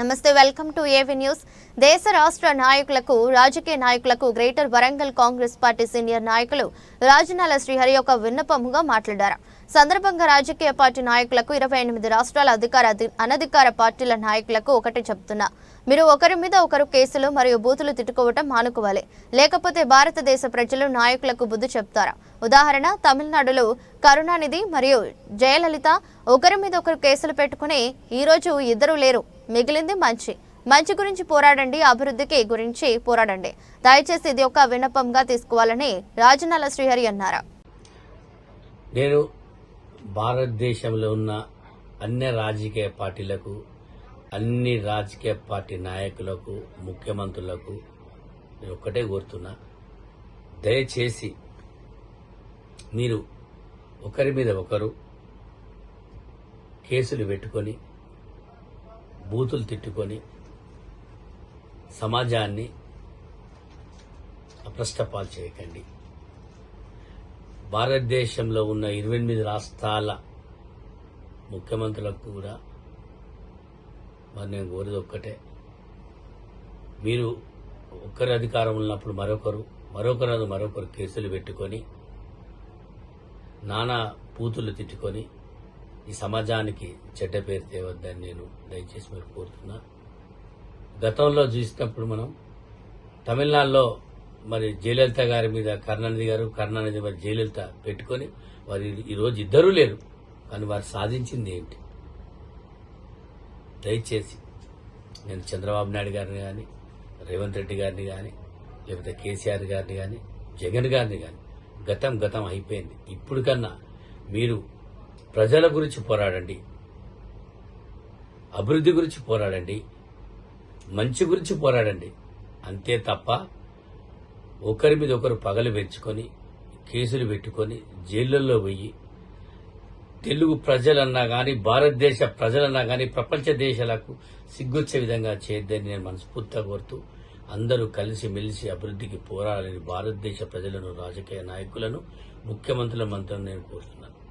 నమస్తే welcome to AV news. దేశ రాష్ట్ర నాయకులకు రాజకీయ నాయకులకు greater Warangal Congress party senior నాయకులు రాజనాల శ్రీహరి యొక్క విన్నపముగా మాట్లాడారు. సందర్భంగా రాజకీయ పార్టీ నాయకులకు ఇరవై ఎనిమిది రాష్ట్రాల అధికార అనధికార పార్టీల నాయకులకు ఒకటి చెప్తున్నా. మీరు ఒకరి మీద ఒకరు కేసులు మరియు బూతులు తిట్టుకోవటం మానుకోవాలి. లేకపోతే భారతదేశ ప్రజలు నాయకులకు బుద్ధి చెప్తారా? ఉదాహరణ తమిళనాడులో కరుణానిధి మరియు జయలలిత ఒకరి మీద ఒకరు కేసులు పెట్టుకుని ఈరోజు ఇద్దరు లేరు. మిగిలింది మంచి. మంచి గురించి పోరాడండి అభివృద్ధికి గురించి పోరాడండి. దయచేసి ఇది ఒక విన్నపంగా తీసుకోవాలని రాజనాల శ్రీహరి అన్నారు. నేను భారతదేశంలో ఉన్న అన్ని రాజకీయ పార్టీలకు అన్ని రాజకీయ పార్టీ నాయకులకు ముఖ్యమంత్రులకు నేను ఒక్కటే కోరుతున్నా. దయచేసి మీరు ఒకరి మీద ఒకరు కేసులు పెట్టుకొని బూతులు తిట్టుకొని సమాజాన్ని అప్రష్టపాలు చేయకండి. భారతదేశంలో ఉన్న ఇరవై ఎనిమిది రాష్ట్రాల ముఖ్యమంత్రులకు కూడా మరి నేను కోరేది ఒక్కటే. మీరు ఒక్కరి అధికారం ఉన్నప్పుడు మరొకరు మరొకరు మరొకరు కేసులు పెట్టుకొని నానా పూతులు తిట్టుకొని ఈ సమాజానికి చెడ్డ పేరు తేవద్దని నేను దయచేసి మీరు కోరుతున్నా. గతంలో చూసినప్పుడు మనం తమిళనాడులో మరి జయలలిత గారి మీద కరుణానిధి గారు కరుణానిధి మరి జయలలిత పెట్టుకొని వారి ఈరోజు ఇద్దరూ లేరు. కానీ వారు సాధించింది ఏంటి? దయచేసి నేను చంద్రబాబు నాయుడు గారిని కానీ రేవంత్ రెడ్డి గారిని కానీ లేకపోతే కేసీఆర్ గారిని కానీ జగన్ గారిని కానీ గతం గతం అయిపోయింది. ఇప్పుడు కన్నా మీరు ప్రజల గురించి పోరాడండి. అభివృద్ధి గురించి పోరాడండి. మంచి గురించి పోరాడండి. అంతే తప్ప ఒకరి మీద ఒకరు పగలు పెంచుకొని కేసులు పెట్టుకొని జైళ్ళల్లో పోయి తెలుగు ప్రజలన్నా కానీ భారతదేశ ప్రజలన్నా కానీ ప్రపంచ దేశాలకు సిగ్గుచ్చే విధంగా చేయొద్దని నేను మనస్ఫూర్తిగా కోరుతూ అందరూ కలిసి మెలిసి అభివృద్ధికి పోరాడాలని భారతదేశ ప్రజలను రాజకీయ నాయకులను ముఖ్యమంత్రుల మంత్రులను నేను కోరుతున్నాను.